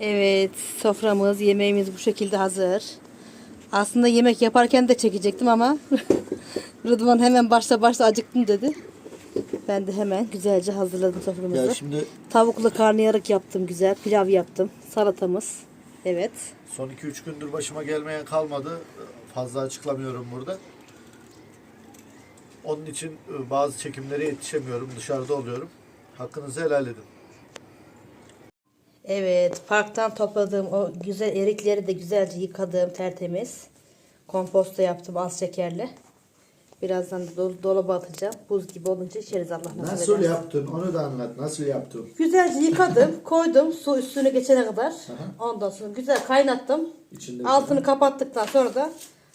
Evet, soframız, yemeğimiz bu şekilde hazır. Aslında yemek yaparken de çekecektim ama Rıdvan hemen başla başla acıktım dedi. Ben de hemen güzelce hazırladım soframızı. Ya şimdi Tavuklu karnıyarık yaptım güzel, pilav yaptım, salatamız. Evet. son 2-3 gündür başıma gelmeyen kalmadı. Fazla açıklamıyorum burada. Onun için e, bazı çekimlere yetişemiyorum. Dışarıda oluyorum. Hakkınızı helal edin. Evet, parktan topladığım o güzel erikleri de güzelce yıkadım tertemiz. Komposta yaptım az şekerli. Birazdan da dol- dolaba atacağım. Buz gibi olunca içeriz Allah nasip Nasıl ederse. yaptın? Onu da anlat. Nasıl yaptın? Güzelce yıkadım, koydum su üstüne geçene kadar. Ondan sonra güzel kaynattım. İçinde Altını kapattıktan sonra da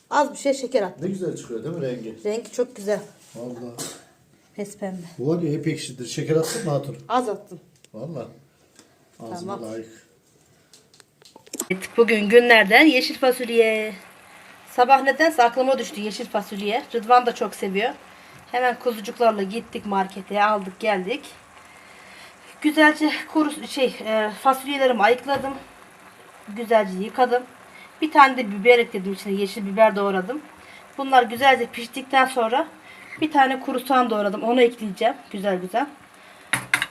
az bir şey şeker attım. Ne güzel çıkıyor değil mi rengi? Rengi çok güzel. Vallahi. Pes pembe. Bu var ya hep ekşidir. Şeker attın mı Hatun? Az attım. Vallahi. Ağzıma Tamam. layık. Evet, bugün günlerden yeşil fasulye. Sabah nedense aklıma düştü yeşil fasulye. Rıdvan da çok seviyor. Hemen kuzucuklarla gittik markete aldık geldik. Güzelce kuru şey e, fasulyelerimi ayıkladım. Güzelce yıkadım. Bir tane de biber ekledim içine yeşil biber doğradım. Bunlar güzelce piştikten sonra bir tane kuru soğan doğradım. Onu ekleyeceğim. Güzel güzel.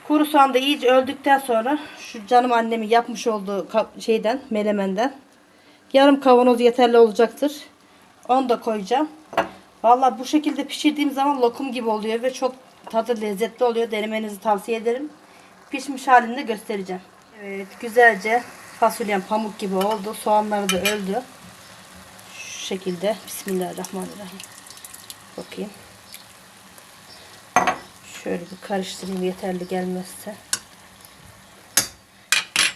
Kuru soğan da iyice öldükten sonra şu canım annemin yapmış olduğu şeyden melemenden yarım kavanoz yeterli olacaktır. Onu da koyacağım. Vallahi bu şekilde pişirdiğim zaman lokum gibi oluyor ve çok tadı lezzetli oluyor. Denemenizi tavsiye ederim. Pişmiş halini de göstereceğim. Evet güzelce fasulyem pamuk gibi oldu. Soğanları da öldü. Şu şekilde. Bismillahirrahmanirrahim. Bakayım. Şöyle bir karıştırayım yeterli gelmezse.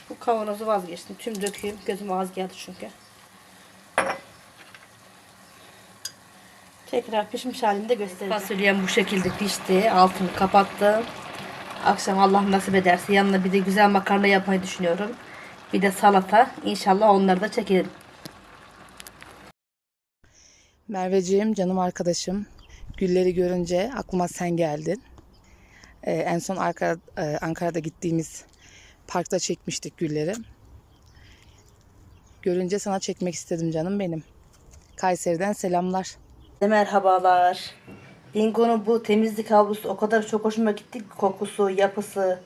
Bu kavanozu vazgeçtim. Tüm dökeyim. Gözüme az geldi çünkü. Tekrar pişmiş halinde göstereceğim. Fasulyem bu şekilde pişti. Altını kapattım. Akşam Allah nasip ederse yanına bir de güzel makarna yapmayı düşünüyorum. Bir de salata. İnşallah onları da çekelim. Merveciğim, canım arkadaşım. Gülleri görünce aklıma sen geldin. Ee, en son Ankara, e, Ankara'da gittiğimiz parkta çekmiştik gülleri. Görünce sana çekmek istedim canım benim. Kayseri'den selamlar. Merhabalar. Dingo'nun bu temizlik havlusu o kadar çok hoşuma gitti ki kokusu, yapısı,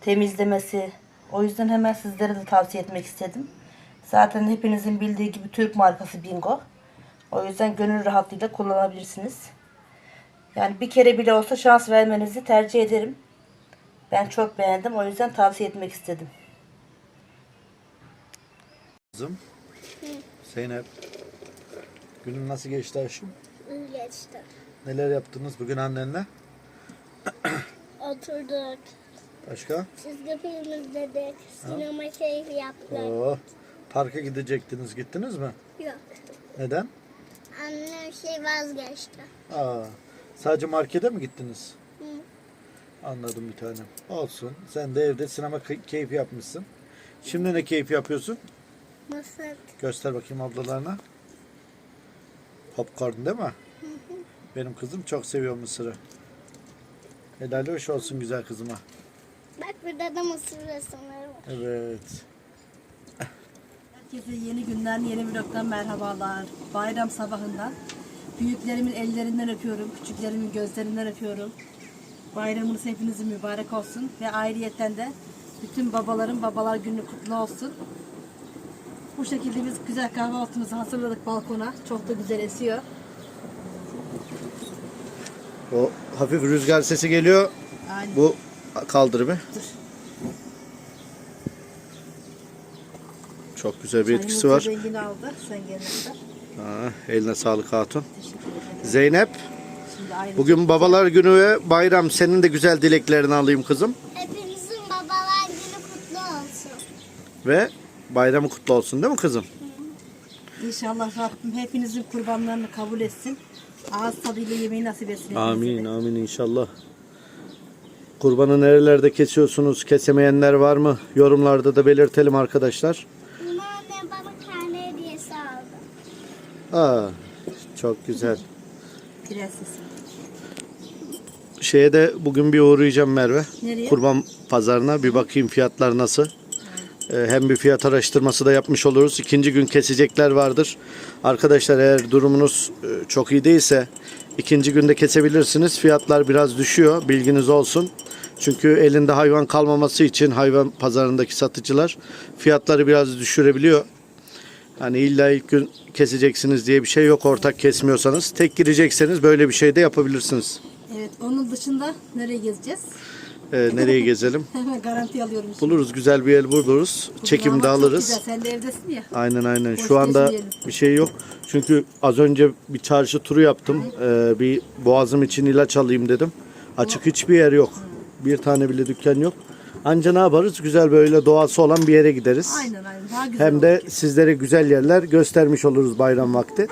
temizlemesi. O yüzden hemen sizlere de tavsiye etmek istedim. Zaten hepinizin bildiği gibi Türk markası Bingo. O yüzden gönül rahatlığıyla kullanabilirsiniz. Yani bir kere bile olsa şans vermenizi tercih ederim. Ben çok beğendim. O yüzden tavsiye etmek istedim. Kızım. Zeynep. Günün nasıl geçti aşkım? İyi geçti. Neler yaptınız bugün annenle? Oturduk. Başka? Çizgi film izledik. Sinema keyfi yaptık. Oo, parka gidecektiniz. Gittiniz mi? Yok. Neden? Annem şey vazgeçti. Aa, sadece markete mi gittiniz? Anladım bir tanem. Olsun. Sen de evde sinema key- keyfi yapmışsın. Şimdi ne keyfi yapıyorsun? Mısır. Göster bakayım ablalarına. Popcorn değil mi? Benim kızım çok seviyor mısırı. Helal hoş olsun güzel kızıma. Bak burada da mısır resimleri var. Evet. Herkese yeni günden, yeni vlogdan merhabalar. Bayram sabahından. Büyüklerimin ellerinden öpüyorum, küçüklerimin gözlerinden öpüyorum. Bayramınız hepinizin mübarek olsun ve ayrıyetten de bütün babaların babalar günü kutlu olsun. Bu şekilde biz güzel kahvaltımızı hazırladık balkona. Çok da güzel esiyor. O hafif rüzgar sesi geliyor. Aynen. Bu kaldır bir. Dur. Çok güzel bir etkisi var. Rengini aldı sen gelene kadar. Ha, eline sağlık hatun. Zeynep, bugün babalar günü ve bayram. Senin de güzel dileklerini alayım kızım. Hepinizin babalar günü kutlu olsun. Ve bayramı kutlu olsun değil mi kızım? İnşallah Rabbim hepinizin kurbanlarını kabul etsin. Ağız tadıyla yemeği nasip etsin. hepinize Amin, de. amin inşallah. Kurbanı nerelerde kesiyorsunuz? Kesemeyenler var mı? Yorumlarda da belirtelim arkadaşlar. Aa, çok güzel. Prensesim. Şeye de bugün bir uğrayacağım Merve. Nereye? Kurban pazarına bir bakayım fiyatlar nasıl. Ee, hem bir fiyat araştırması da yapmış oluruz. İkinci gün kesecekler vardır. Arkadaşlar eğer durumunuz e, çok iyi değilse ikinci günde kesebilirsiniz. Fiyatlar biraz düşüyor. Bilginiz olsun. Çünkü elinde hayvan kalmaması için hayvan pazarındaki satıcılar fiyatları biraz düşürebiliyor. Hani illa ilk gün keseceksiniz diye bir şey yok ortak kesmiyorsanız. Tek girecekseniz böyle bir şey de yapabilirsiniz. Evet onun dışında nereye gezeceğiz? Ee, nereye gezelim? Garanti alıyorum. şimdi. Buluruz güzel bir yer buluruz. Çekimde alırız. güzel, Sen de evdesin ya. Aynen aynen. Boş Şu anda gezmeyelim. bir şey yok. Çünkü az önce bir çarşı turu yaptım. Ee, bir boğazım için ilaç alayım dedim. Açık hiçbir yer yok. Bir tane bile dükkan yok. Anca ne yaparız? Güzel böyle doğası olan bir yere gideriz. Aynen aynen. Daha güzel Hem de olur. sizlere güzel yerler göstermiş oluruz bayram vakti.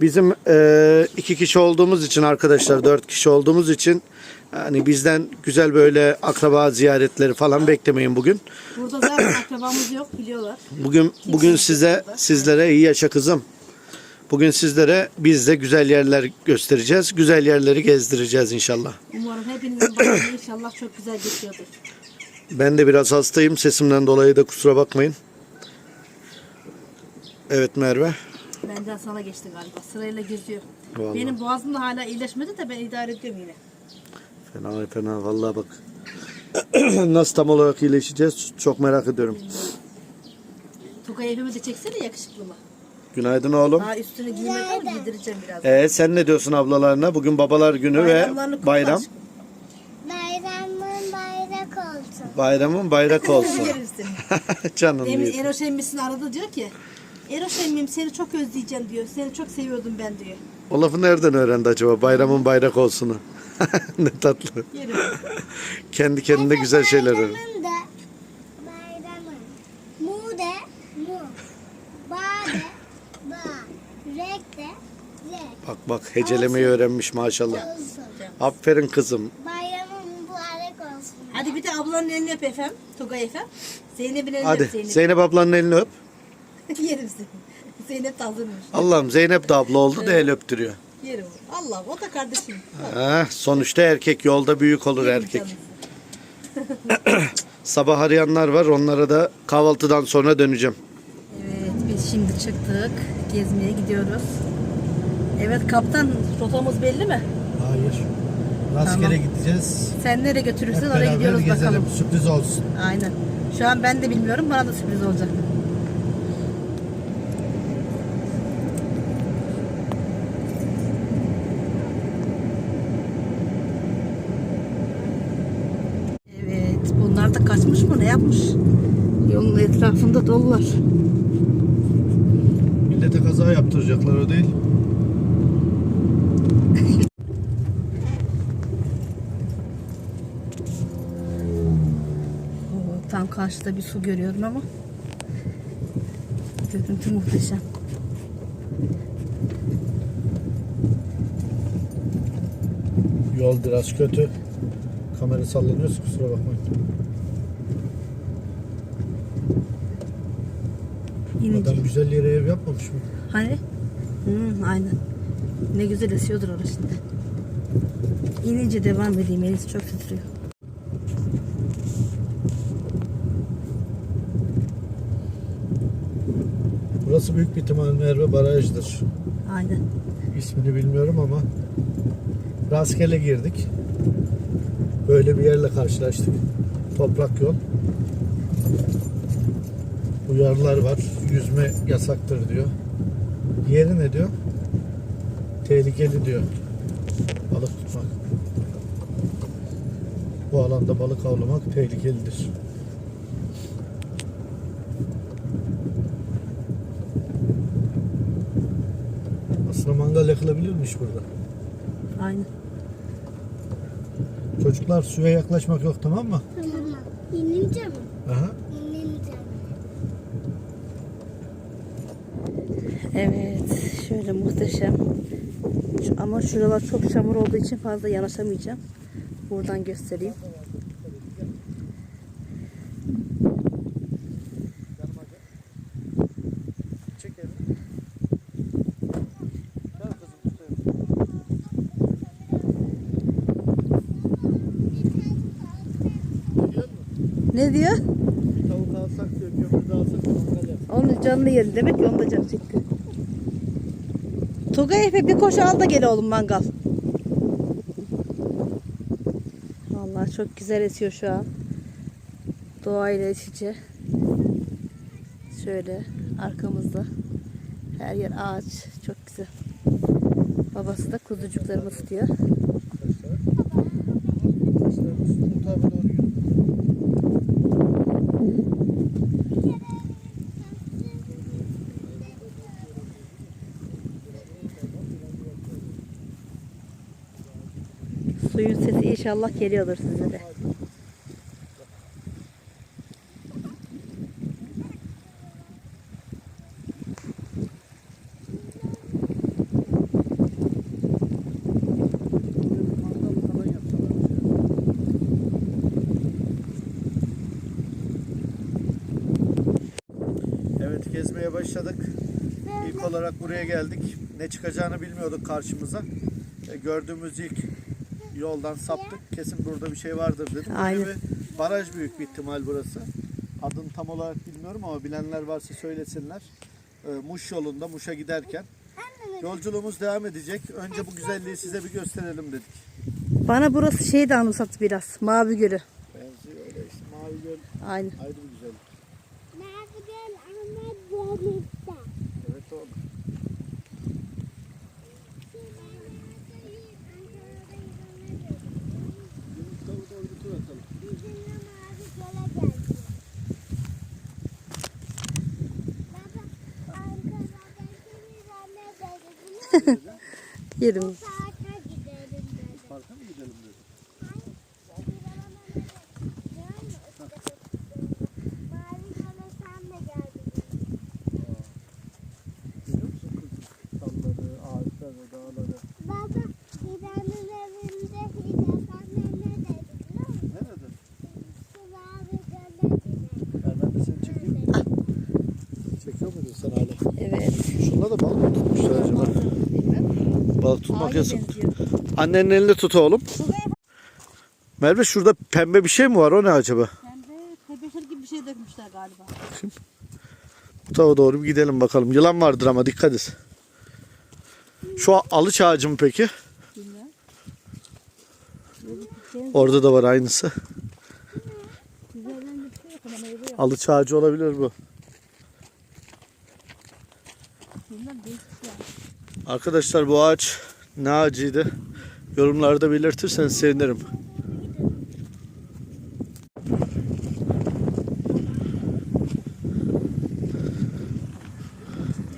Bizim e, iki kişi olduğumuz için arkadaşlar dört kişi olduğumuz için hani bizden güzel böyle akraba ziyaretleri falan beklemeyin bugün. Burada zaten akrabamız yok biliyorlar. Bugün bugün size sizlere iyi yaşa kızım. Bugün sizlere biz de güzel yerler göstereceğiz. Güzel yerleri gezdireceğiz inşallah. Umarım hepinizin bayramı inşallah çok güzel geçiyordur. Ben de biraz hastayım. Sesimden dolayı da kusura bakmayın. Evet Merve. Benden sana geçti galiba. Sırayla geziyor. Vallahi. Benim boğazım da hala iyileşmedi de ben idare ediyorum yine. Fena fena vallahi bak. Nasıl tam olarak iyileşeceğiz çok merak ediyorum. Tugay evime de çeksene yakışıklı mı? Günaydın oğlum. Daha üstüne giymek var giydireceğim biraz. Ee, sen ne diyorsun ablalarına? Bugün babalar günü ve bayram. Bayramın bayrak olsun. Canım Demin diyor. Eroş emmisini aradı diyor ki Eroş emmim seni çok özleyeceğim diyor. Seni çok seviyordum ben diyor. O lafı nereden öğrendi acaba? Bayramın bayrak olsunu. ne tatlı. Yerim. Kendi kendine güzel şeyler öğren. Bayramın da bayramın. Mu de mu. Ba de ba. Rek de rek Bak bak hecelemeyi öğrenmiş maşallah. Aferin kızım. Bayramın. Hadi bir de ablanın elini öp efem. Tugay efem. Zeynep'in elini Hadi öp Zeynep. Zeynep ablanın elini öp. Yerim seni. Zeynep de hazırmış. Allah'ım Zeynep de abla oldu da el öptürüyor. Yerim. Allah o da kardeşim. Ha, sonuçta erkek yolda büyük olur erkek. Sabah arayanlar var onlara da kahvaltıdan sonra döneceğim. Evet biz şimdi çıktık. Gezmeye gidiyoruz. Evet kaptan rotamız belli mi? Hayır. Rastgele gideceğiz. Sen nereye götürürsen oraya gidiyoruz bakalım. Sürpriz olsun. Aynen. Şu an ben de bilmiyorum. Bana da sürpriz olacak. Evet. Bunlar da kaçmış mı? Ne yapmış? Yolun etrafında dolular. Millete kaza yaptıracaklar o değil. Tam karşıda bir su görüyorum ama görüntü muhteşem. Yol biraz kötü. Kamera sallanıyorsa kusura bakmayın. İnince. güzel yere ev yapmamış mı? Hani? Hı, aynen. Ne güzel esiyordur orası şimdi. İnince devam edeyim. Elisi çok titriyor. Burası büyük bir ihtimal Merve Baraj'dır. Aynen. İsmini bilmiyorum ama rastgele girdik. Böyle bir yerle karşılaştık. Toprak yol. Uyarılar var. Yüzme yasaktır diyor. Yeri ne diyor? Tehlikeli diyor. Balık tutmak. Bu alanda balık avlamak tehlikelidir. Aslında mangal yakılabilirmiş burada. Aynen. Çocuklar suya yaklaşmak yok tamam mı? Tamam. İnince mi? Aha. İnince. Evet. Şöyle muhteşem. Ama şuralar çok çamur olduğu için fazla yanaşamayacağım. Buradan göstereyim. Ne diyor? Tavuk alsak diyor canlı yerin demek ki onu da canı çekti. Tugay Efe bir koşu al da gel oğlum mangal. Vallahi çok güzel esiyor şu an. Doğayla iç içe. Şöyle arkamızda. Her yer ağaç. Çok güzel. Babası da kuzucuklarımı tutuyor. Suyun sesi inşallah geliyordur size de. Evet gezmeye başladık. İlk olarak buraya geldik. Ne çıkacağını bilmiyorduk karşımıza. E, gördüğümüz ilk yoldan saptık. Kesin burada bir şey vardır dedim. Böyle Aynen. bir baraj büyük bir ihtimal burası. Adını tam olarak bilmiyorum ama bilenler varsa söylesinler. E, Muş yolunda Muş'a giderken. Yolculuğumuz devam edecek. Önce bu güzelliği size bir gösterelim dedik. Bana burası şey de anımsattı biraz. Mavi Gölü. Benziyor öyle işte mavi göl Aynen. ayrı bir güzellik. Mavi göl ama denizde. Evet oğlum. Bizimle mavi göle geldik. Baba, Ankara'daki bir anne dedi. Biliyor musun? Yerim. Saate gidelim dedi. Parka mı gidelim dedik. Mavi göle sen de geldin. Görüyor musun kız? Dalları, ağaçları, dağları. Baba, İrem'in evinde İrem'e ne dedi biliyor musun? Nerede? Şu mavi göle gidelim. Ver ben de seni çekeyim. Çekiyor muydun sen hala? Evet. Şunda da balık mı tutmuşlar acaba? Balık tutmak Aynı yasak. benziyor. Annenin elinde tut oğlum. Merve şurada pembe bir şey mi var? O ne acaba? Pembe tebeşir gibi bir şey dökmüşler galiba. Bu tarafa doğru bir gidelim bakalım. Yılan vardır ama dikkat et. Şu alıç ağacı mı peki? Orada da var aynısı. Şey. Alıç ağacı olabilir bu. Arkadaşlar bu ağaç ne ağacıydı? Yorumlarda belirtirseniz sevinirim.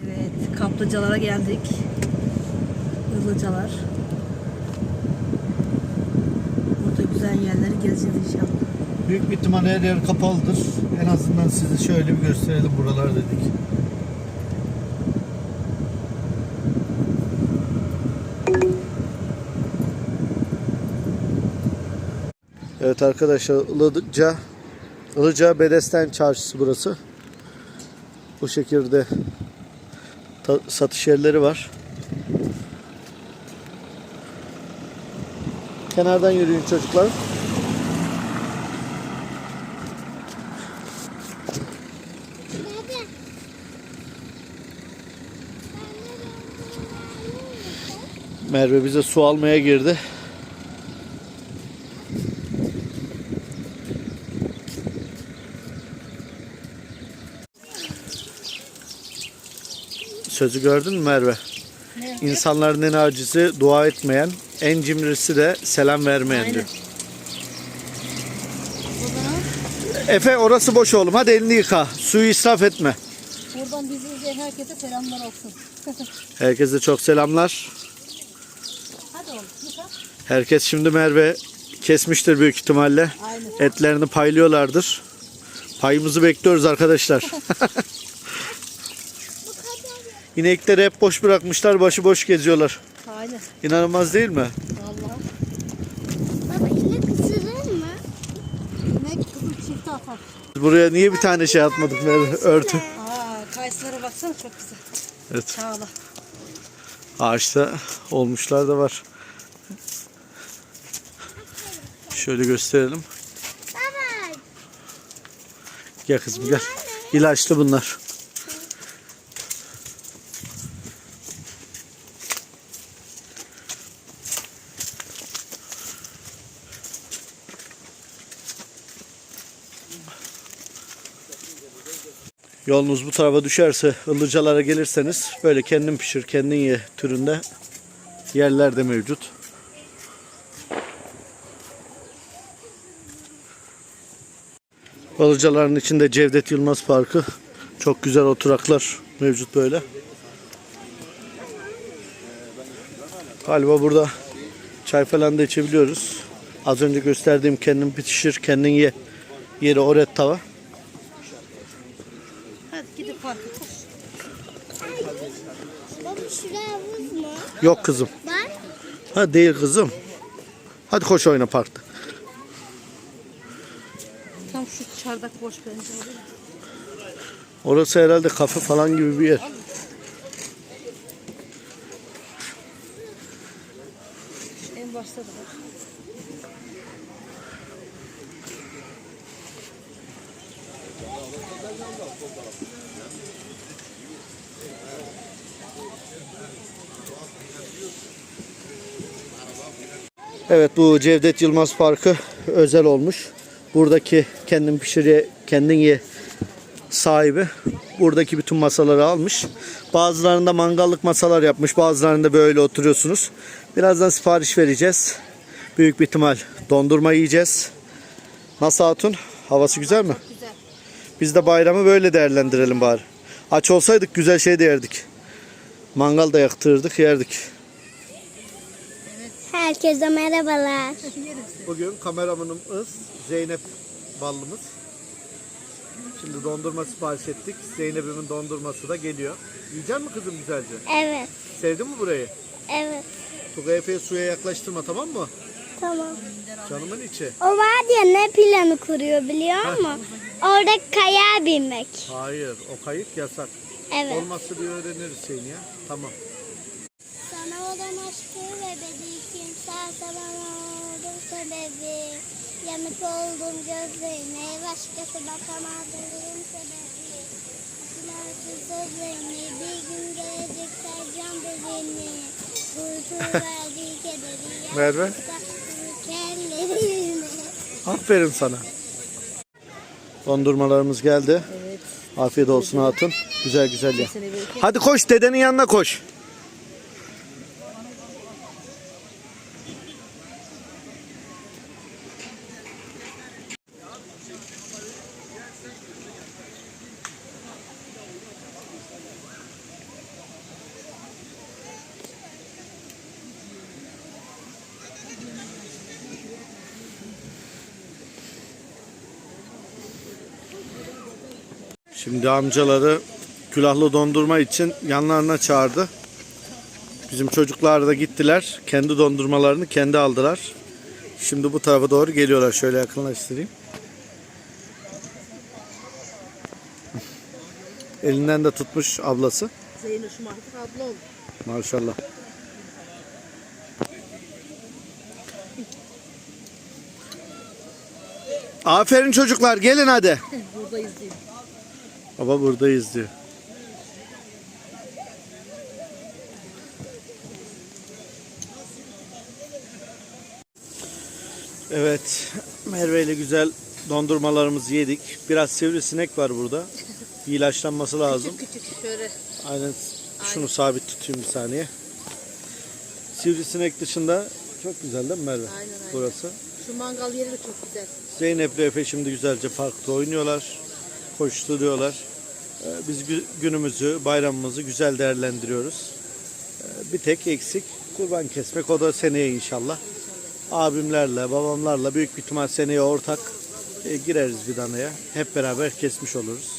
Evet, kaplıcalara geldik. Ilıcalar. Burada güzel yerleri gezeceğiz inşallah. Büyük bir ihtimal her yer kapalıdır. En azından size şöyle bir gösterelim buralar dedik. Evet arkadaşlar Ilıca Ilıca Bedesten Çarşısı burası. Bu şekilde satış yerleri var. Kenardan yürüyün çocuklar. Merve bize su almaya girdi. Sözü gördün mü Merve? Ne? İnsanların en acizi dua etmeyen, en cimrisi de selam vermeyendir. Aynen. Efe orası boş oğlum. Hadi elini yıka. Suyu israf etme. buradan bizi izleyen herkese selamlar olsun. Herkese çok selamlar. Hadi oğlum, yıka. Herkes şimdi Merve kesmiştir büyük ihtimalle. Aynen. Etlerini paylıyorlardır. Payımızı bekliyoruz arkadaşlar. İnekleri hep boş bırakmışlar, başıboş geziyorlar. Aynen. İnanılmaz değil mi? Vallahi. Baba inek ısırır mı? İnek kızım çifte atar. Buraya niye bir tane şey atmadık Merve? Örtü. Aa, kayısılara baksana çok güzel. Evet. Çağla. Ağaçta olmuşlar da var. Şöyle gösterelim. Baba. Gel kızım gel. İlaçlı bunlar. Yolunuz bu tarafa düşerse ılıcalara gelirseniz böyle kendin pişir kendin ye türünde yerler de mevcut. Balıcaların içinde Cevdet Yılmaz Parkı. Çok güzel oturaklar mevcut böyle. Galiba burada çay falan da içebiliyoruz. Az önce gösterdiğim kendin pişir kendin ye yeri oret tava. Hadi gidip parka koş. Baba şuraya havuz mu? Yok kızım. Var. Ha değil kızım. Hadi koş oyna parkta. Tam şu çardak boş bence. Orası herhalde kafe falan gibi bir yer. En başta da var. Evet bu Cevdet Yılmaz Parkı özel olmuş. Buradaki kendin pişir kendin ye sahibi buradaki bütün masaları almış. Bazılarında mangallık masalar yapmış. Bazılarında böyle oturuyorsunuz. Birazdan sipariş vereceğiz. Büyük bir ihtimal dondurma yiyeceğiz. Nasıl Hatun? Havası güzel mi? Güzel. Biz de bayramı böyle değerlendirelim bari. Aç olsaydık güzel şey de yerdik. Mangal da yaktırırdık yerdik. Herkese merhabalar. Bugün kameramanımız Zeynep Ballımız. Şimdi dondurma sipariş ettik. Zeynep'imin dondurması da geliyor. Yiyecek mi kızım güzelce? Evet. Sevdin mi burayı? Evet. Tugay Efe'yi suya yaklaştırma tamam mı? Tamam. Canımın içi. O var ya ne planı kuruyor biliyor musun? Orada kaya binmek. Hayır o kayıt yasak. Evet. Olmazsa bir öğreniriz seni ya. Tamam. Sana olan aşkı ve bedikim oldun sebebi. Yanık oldum gözlerine başkası bakamadığım sebebi. Hatırlarsın sözlerini bir gün gelecek sercan bedeni. Kurtu verdiği kederi. Merve. Aferin sana. Dondurmalarımız geldi. Evet. Afiyet olsun hatun. Güzel güzel belki. Hadi koş dedenin yanına koş. Şimdi amcaları külahlı dondurma için yanlarına çağırdı. Bizim çocuklar da gittiler. Kendi dondurmalarını kendi aldılar. Şimdi bu tarafa doğru geliyorlar. Şöyle yakınlaştırayım. Elinden de tutmuş ablası. Zeynep'im artık abla oldu. Maşallah. Aferin çocuklar gelin hadi. Buradayız diyor. Baba buradayız diyor. Evet, Merve ile güzel dondurmalarımızı yedik. Biraz sivrisinek var burada. İlaçlanması lazım. Küçük küçük şöyle. Aynen şunu sabit tutayım bir saniye. Sivrisinek dışında çok güzel değil mi Merve? Aynen, aynen. Burası. Şu mangal yeri de çok güzel. Zeynep ile Efe şimdi güzelce parkta oynuyorlar. Koşturuyorlar. Ee, Biz gü- günümüzü, bayramımızı güzel değerlendiriyoruz. Ee, Bir tek eksik kurban kesmek. O da seneye inşallah. Abimlerle, babamlarla büyük bir ihtimal seneye ortak e, gireriz bir danaya. Hep beraber kesmiş oluruz.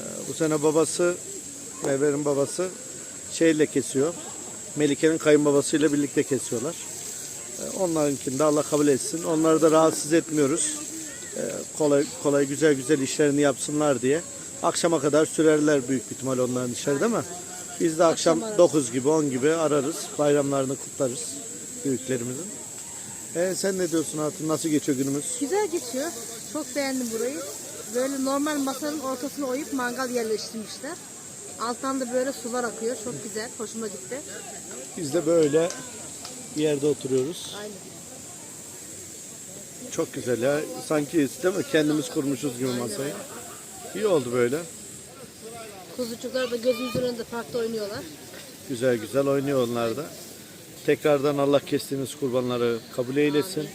Ee, Bu sene babası, Merve'nin babası şeyle kesiyor. Melike'nin kayınbabasıyla birlikte kesiyorlar. Onlarınkini de Allah kabul etsin. Onları da rahatsız etmiyoruz. Ee, Kolay kolay güzel güzel işlerini yapsınlar diye. Akşama kadar sürerler büyük ihtimal onların işleri değil mi? Biz de akşam 9 gibi 10 gibi ararız. Bayramlarını kutlarız büyüklerimizin. Ee, sen ne diyorsun Hatun? Nasıl geçiyor günümüz? Güzel geçiyor. Çok beğendim burayı. Böyle normal masanın ortasına oyup mangal yerleştirmişler. Alttan da böyle sular akıyor. Çok güzel. Hoşuma gitti. Biz de böyle bir yerde oturuyoruz. Aynen. Çok güzel ya. Sanki değil mi? Kendimiz kurmuşuz gibi masayı. İyi oldu böyle. Kuzucuklar da gözümüzün önünde parkta oynuyorlar. Güzel güzel oynuyor onlar da. Tekrardan Allah kestiğiniz kurbanları kabul eylesin.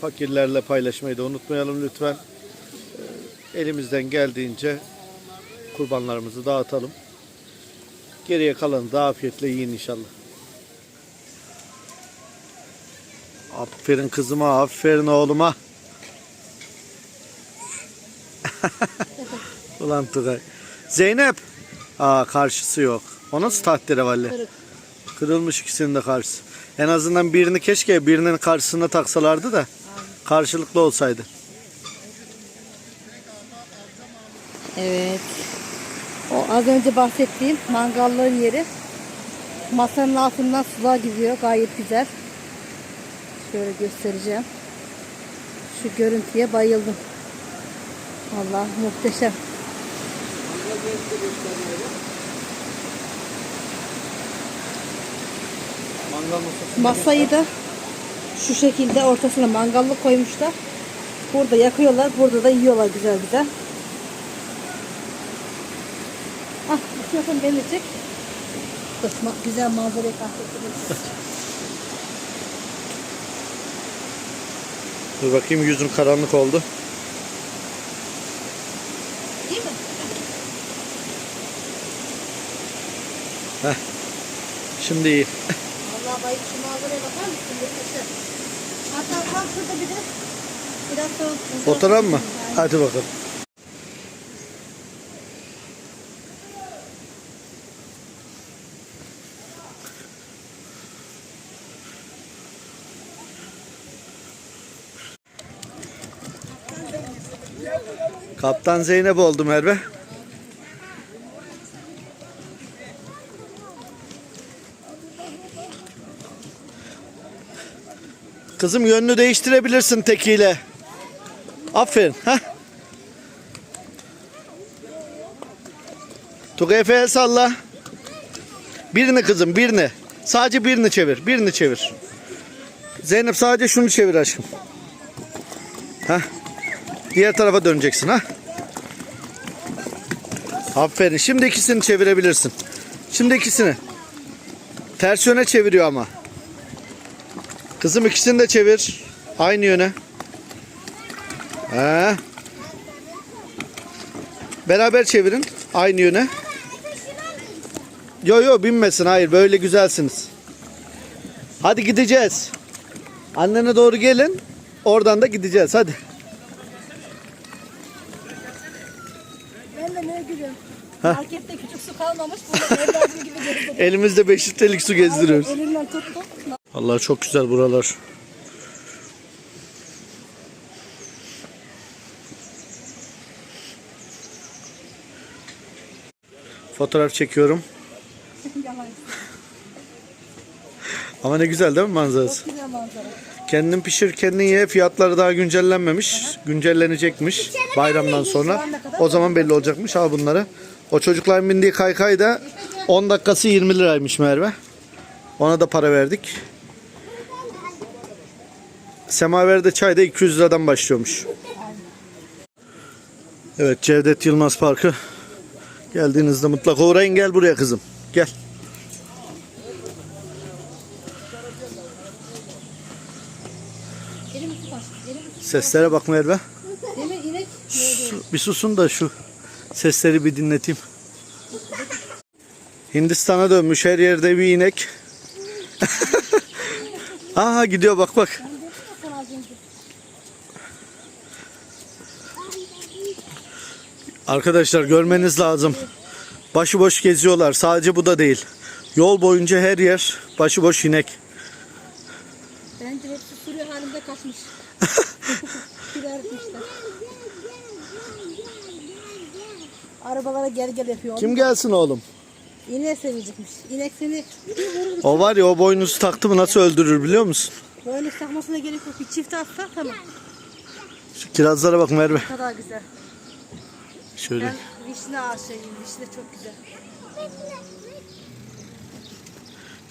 Fakirlerle paylaşmayı da unutmayalım lütfen. Ee, Elimizden geldiğince kurbanlarımızı dağıtalım. Geriye kalanı da afiyetle yiyin inşallah. Aferin kızıma, aferin oğluma. Ulan Tugay. Zeynep. Aa karşısı yok. O nasıl tahterevalli? Kırık. Kırılmış ikisinin de karşısı. En azından birini keşke birinin karşısına taksalardı da karşılıklı olsaydı. Evet. O az önce bahsettiğim mangalların yeri. Masanın altından sular gidiyor. Gayet güzel. Şöyle göstereceğim. Şu görüntüye bayıldım. Allah muhteşem. Masayı da şu şekilde ortasına mangallı koymuşlar. Burada yakıyorlar, burada da yiyorlar güzel güzel. Ah, istiyorsan beni çek. Güzel manzarayı kahrettim. Dur bakayım yüzüm karanlık oldu. İyi mi? Şimdi iyi. Vallahi bayık şu manzaraya bakar mısın? Hatta tam şurada bir de biraz sonra... Fotoğraf mı? Hadi bakalım. Kaptan Zeynep oldu Merve. Kızım yönünü değiştirebilirsin tekiyle. Aferin. Heh. Tugay Efe el salla. Birini kızım birini. Sadece birini çevir. Birini çevir. Zeynep sadece şunu çevir aşkım. Heh. Diğer tarafa döneceksin ha. Aferin. Şimdi ikisini çevirebilirsin. Şimdi ikisini. Ters yöne çeviriyor ama. Kızım ikisini de çevir. Aynı yöne. He. Beraber çevirin. Aynı yöne. Yo yo binmesin. Hayır böyle güzelsiniz. Hadi gideceğiz. Annene doğru gelin. Oradan da gideceğiz. Hadi. Ben de ne gülüyorum. Markette küçük su kalmamış. Burada evladım gibi gezdim. Elimizde 5 litrelik su gezdiriyoruz. Vallahi çok güzel buralar. Fotoğraf çekiyorum. Ama ne güzel değil mi manzarası? Güzel manzara. Kendin pişir kendin ye fiyatları daha güncellenmemiş. Güncellenecekmiş bayramdan sonra. O zaman belli olacakmış al bunları. O çocukların bindiği kaykay da 10 dakikası 20 liraymış Merve. Ona da para verdik. Semaverde çay da 200 liradan başlıyormuş. Evet Cevdet Yılmaz Parkı. Geldiğinizde mutlaka uğrayın gel buraya kızım. Gel. Seslere bak Merve. bir susun da şu sesleri bir dinleteyim. Hindistan'a dönmüş her yerde bir inek. Aha gidiyor bak bak. Arkadaşlar görmeniz lazım. Başıboş geziyorlar. Sadece bu da değil. Yol boyunca her yer başıboş inek. Bence hepsi sürü halinde kaçmış. Arabalara gel gel yapıyor. Kim gelsin oğlum? İneğe sevecekmiş. İnek seni bir vurur. O var ya o boynuzu taktı mı nasıl öldürür biliyor musun? Böyle takmasına gerek yok. Bir çift atsa tamam. Şu kirazlara bak Merve. Ne kadar güzel. Şöyle. Ben vişne aşığıyım. Vişne çok güzel.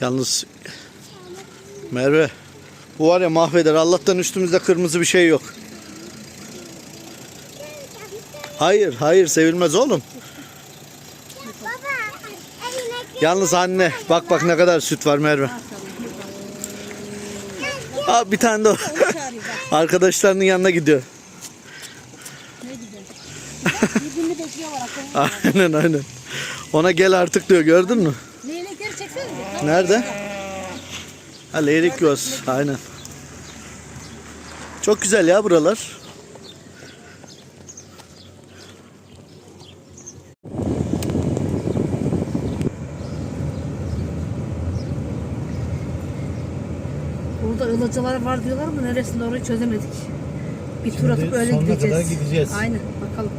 Yalnız Merve bu var ya mahveder. Allah'tan üstümüzde kırmızı bir şey yok. Hayır hayır sevilmez oğlum. Baba eline Yalnız anne bak bak ne kadar süt var Merve. Aa, bir tane de o. Arkadaşlarının yanına gidiyor. Birbirini bekliyorlar akıllı. Aynen aynen. Ona gel artık diyor gördün mü? Leylekleri çeksenize. Nerede? Ha Leylik Göz. Aynen. Çok güzel ya buralar. Burada ılıcalar var diyorlar ama neresinde orayı çözemedik. Bir tur atıp öyle sonuna gideceğiz. kadar gideceğiz. Aynen bakalım.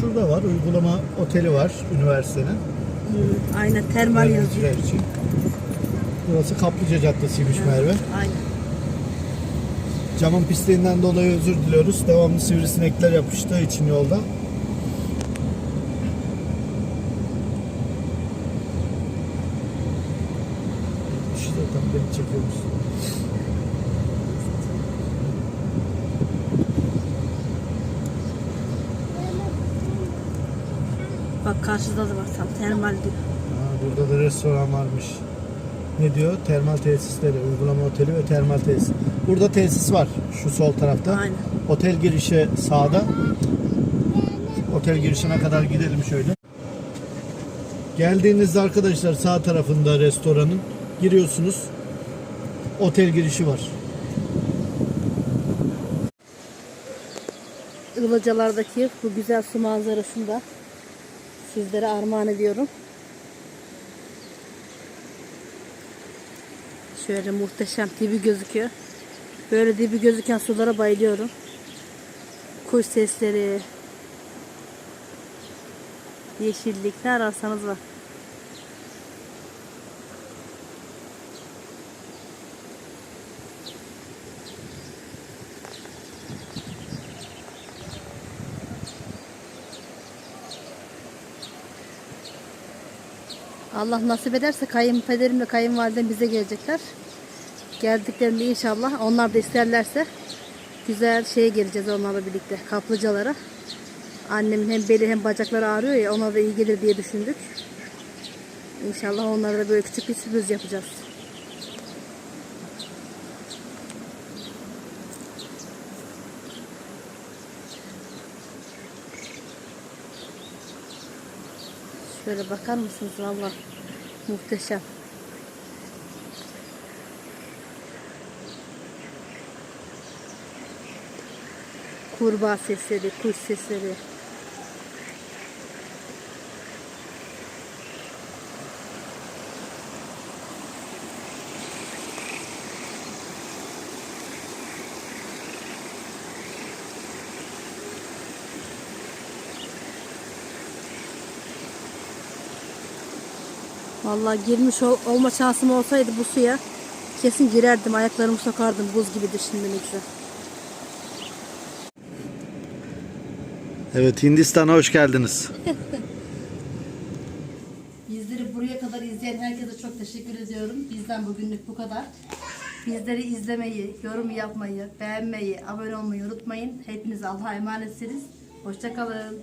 Şurada var uygulama oteli var üniversitenin. Hmm, aynen termal yazıyor. Öğrenciler için. Burası Kaplıca Caddesi'ymiş Merve. Aynen. Camın pisliğinden dolayı özür diliyoruz. Devamlı sivrisinekler yapıştığı için yolda. İşte tam beni çekiyormuş. Bak karşıda da var tam termal diyor. Ha, burada da restoran varmış. Ne diyor? Termal tesisleri, uygulama oteli ve termal tesis. Burada tesis var şu sol tarafta. Aynen. Otel girişi sağda. Otel girişine kadar gidelim şöyle. Geldiğinizde arkadaşlar sağ tarafında restoranın giriyorsunuz. Otel girişi var. Ilıcalardaki bu güzel su manzarasında sizlere armağan ediyorum. Şöyle muhteşem dibi gözüküyor. Böyle dibi gözüken sulara bayılıyorum. Kuş sesleri, yeşillik ne ararsanız var. Allah nasip ederse kayınpederimle kayınvalidem bize gelecekler. Geldiklerinde inşallah onlar da isterlerse güzel şeye geleceğiz onlarla birlikte kaplıcalara. Annemin hem beli hem bacakları ağrıyor ya ona da iyi gelir diye düşündük. İnşallah onlara da böyle küçük bir sürpriz yapacağız. Şöyle bakar mısınız valla muhteşem. Kurbağa sesleri, kuş sesleri. Vallahi girmiş ol- olma şansım olsaydı bu suya kesin girerdim. Ayaklarımı sokardım. Buz gibidir şimdi ne güzel. Evet Hindistan'a hoş geldiniz. Bizleri buraya kadar izleyen herkese çok teşekkür ediyorum. Bizden bugünlük bu kadar. Bizleri izlemeyi, yorum yapmayı, beğenmeyi, abone olmayı unutmayın. Hepiniz Allah'a emanetsiniz. Hoşçakalın.